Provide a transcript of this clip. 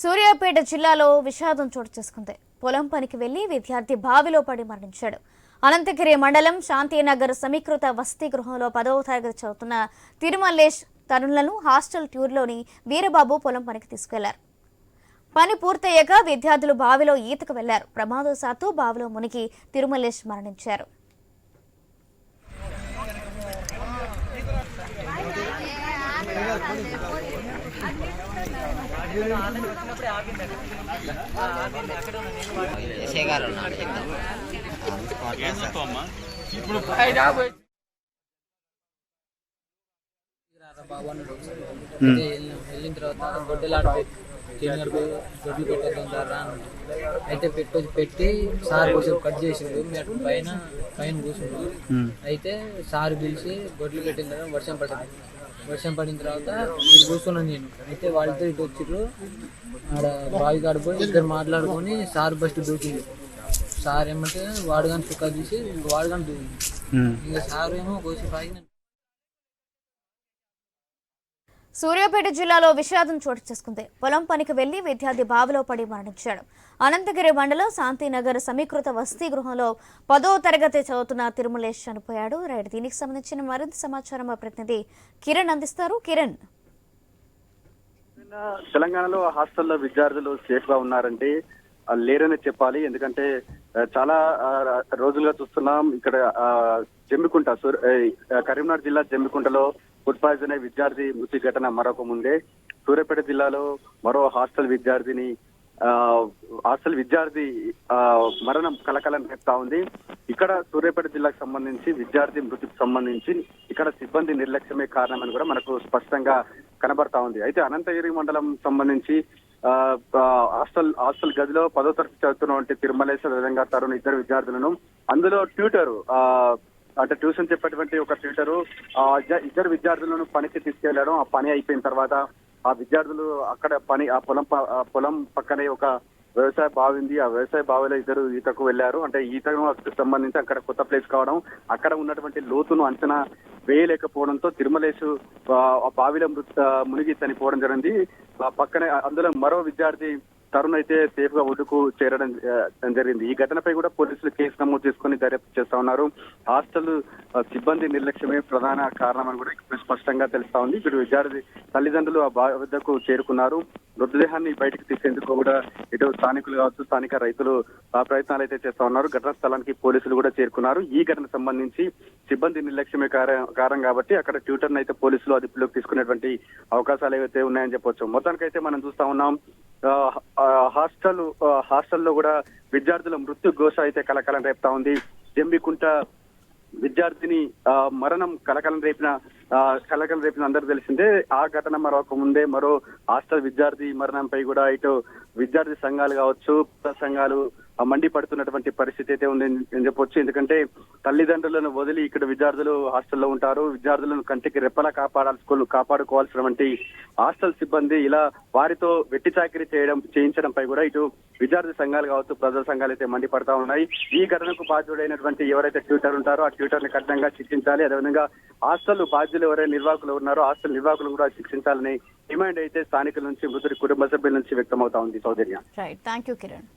సూర్యాపేట జిల్లాలో విషాదం చోటు చేసుకుంది. పొలం పనికి వెళ్ళి విద్యార్థి బావిలో పడి మరణించాడు. అనంతగిరి మండలం శాంతినగర్ సమీకృత వసతి గృహంలో పదవ తరగతి చదువుతున్న తిరుమల్లేష్ తరుణులను హాస్టల్ ట్యూర్లోని వీరబాబు పొలం పనికి తీసుకెళ్ళారు. పని పూర్తయ్యాక విద్యార్థులు బావిలో ఈతకు వెళ్ళారు. ప్రమాదవశాత్తు బావిలో మునిగి తిరుమలేష్ మరణించారు. ఎస్ఐ వెళ్ళిన తర్వాత గొడ్డలు ఆడ గొడ్లు పెట్టేద్దాం రా అయితే పెట్టు పెట్టి సార్ కోసం కట్ చేసిండు మేము పైన పైన కూర్చున్నాం అయితే సార్ పిలిచి గొడ్లు పెట్టిన తర్వాత వర్షం పడుతుంది. వర్షం పడిన తర్వాత వీళ్ళు కూర్చున్నాను నేను. అయితే వాళ్ళిద్దరు ఇటు వచ్చిర్రు. ఆడ బావి కాడ పోయి ఇద్దరు మాట్లాడుకొని సార్ బస్ట్ దూకింది. సార్ ఏమంటే వాడు కానీ చుక్క తీసి ఇంక వాడు కానీ దూకింది ఇంకా సార్ ఏమో కోసి పైన సూర్యాపేట జిల్లాలో విషాదం చోటు చేసుకుంది. పొలం పనికి వెళ్ళి విద్యార్థి బావిలో పడి మరణించాడు. అనంతగిరి మండలం శాంతినగర్ సమీకృత వసతి గృహంలో పదో తరగతి చదువుతున్న తిరుమలేష్ చనిపోయాడు. రైట్ దీనికి సంబంధించిన మరింత సమాచారం మా ప్రతినిధి కిరణ్ అందిస్తారు. కిరణ్. తెలంగాణలో హాస్టల్లో విద్యార్థులు సేఫ్గా ఉన్నారంటే లేరని చెప్పాలి. ఎందుకంటే చాలా రోజులుగా చూస్తున్నాం. ఇక్కడ జమ్మికుంట కరీంనగర్ జిల్లా జమ్మికుంటలో ఫుడ్ పాయిజన్ అయి విద్యార్థి మృతి ఘటన మరొక ముందే. సూర్యాపేట జిల్లాలో మరో హాస్టల్ విద్యార్థిని ఆ, హాస్టల్ విద్యార్థి ఆ, మరణం కలకలం రేపుతా ఉంది. ఇక్కడ సూర్యాపేట జిల్లాకు సంబంధించి విద్యార్థి మృతికి సంబంధించి ఇక్కడ సిబ్బంది నిర్లక్ష్యమే కారణమని కూడా మనకు స్పష్టంగా కనబడతా ఉంది. అయితే అనంతగిరి మండలం సంబంధించి ఆ, హాస్టల్ హాస్టల్ గదిలో పదో తరగతి చదువుతున్నటువంటి తిరుమలేశ్వర విధంగా తరుణ్ ఇద్దరు విద్యార్థులను అందులో ట్యూటర్ ఆ, అంటే ట్యూషన్ చెప్పేటువంటి ఒక ట్యూటరు ఆ ఇద్దరు విద్యార్థులను పనికి తీసుకెళ్ళడం. ఆ పని అయిపోయిన తర్వాత ఆ విద్యార్థులు అక్కడ పని ఆ పొలం ప- ఆ పొలం పక్కనే ఒక వ్యవసాయ బావి ఉంది. ఆ వ్యవసాయ బావిలో ఇద్దరు ఈతకు వెళ్ళారు అంటే ఈతకు సంబంధించి అక్కడ కొత్త ప్లేస్ కావడం అక్కడ ఉన్నటువంటి లోతును అంచనా వేయలేకపోవడంతో తిరుమలేశు ఆ ఆ బావిలో మృత మునిగి చనిపోవడం జరిగింది. ఆ పక్కనే అందులో మరో విద్యార్థి తరుణ్ అయితే సేఫ్గా ఒడ్డుకు చేరడం జరిగింది. ఈ ఘటనపై కూడా పోలీసులు కేసు నమోదు చేసుకుని దర్యాప్తు చేస్తా ఉన్నారు. హాస్టల్ సిబ్బంది నిర్లక్ష్యమే ప్రధాన కారణమని కూడా ఇప్పుడు స్పష్టంగా తెలుస్తా ఉంది. ఇప్పుడు విద్యార్థి తల్లిదండ్రులు ఆ బావి వద్దకు చేరుకున్నారు. మృతదేహాన్ని బయటకు తీసేందుకు కూడా ఇటు స్థానికులు కావచ్చు స్థానిక రైతులు ఆ ప్రయత్నాలు అయితే చేస్తా ఉన్నారు. ఘటనా స్థలానికి పోలీసులు కూడా చేరుకున్నారు. ఈ ఘటనకు సంబంధించి సిబ్బంది నిర్లక్ష్యమే కారణం కాబట్టి అక్కడ ట్యూటర్ అయితే పోలీసులు అదుపులోకి తీసుకునేటువంటి అవకాశాలు ఏవైతే ఉన్నాయని చెప్పొచ్చు. మొత్తానికైతే మనం చూస్తా ఉన్నాం హాస్టల్ హాస్టల్లో కూడా విద్యార్థుల మృత్యు ఘోష అయితే కలకలం రేపుతా ఉంది. జంబికుంట విద్యార్థిని ఆ, మరణం కలకలం రేపిన ఆ, కలకలం రేపిన అందరూ తెలిసిందే. ఆ ఘటన మరొక ముందే మరో హాస్టల్ విద్యార్థి మరణంపై కూడా ఇటు విద్యార్థి సంఘాలు కావచ్చు సంఘాలు మండిపడుతున్నటువంటి పరిస్థితి అయితే ఉంది అని చెప్పొచ్చు. ఎందుకంటే తల్లిదండ్రులను వదిలి ఇక్కడ విద్యార్థులు హాస్టల్లో ఉంటారు. విద్యార్థులను కంటికి రెప్పలా కాపాడాల్సి కాపాడుకోవాల్సినటువంటి హాస్టల్ సిబ్బంది ఇలా వారితో వెట్టి చాకరీ చేయడం చేయించడంపై కూడా ఇటు విద్యార్థి సంఘాలు కావచ్చు ప్రజల సంఘాలు అయితే మండిపడతా ఉన్నాయి. ఈ ఘటనకు బాధ్యుడైనటువంటి ఎవరైతే ట్విటర్ ఉంటారో ఆ ట్విటర్ని కఠినంగా శిక్షించాలి. అదేవిధంగా హాస్టల్ బాధ్యులు ఎవరైనా నిర్వాహకులు ఉన్నారో హాస్టల్ నిర్వాహకులు కూడా శిక్షించాలని డిమాండ్ అయితే స్థానికుల నుంచి మృతుడి కుటుంబ సభ్యుల నుంచి వ్యక్తమవుతా ఉంది Soundarya right thank you Kiran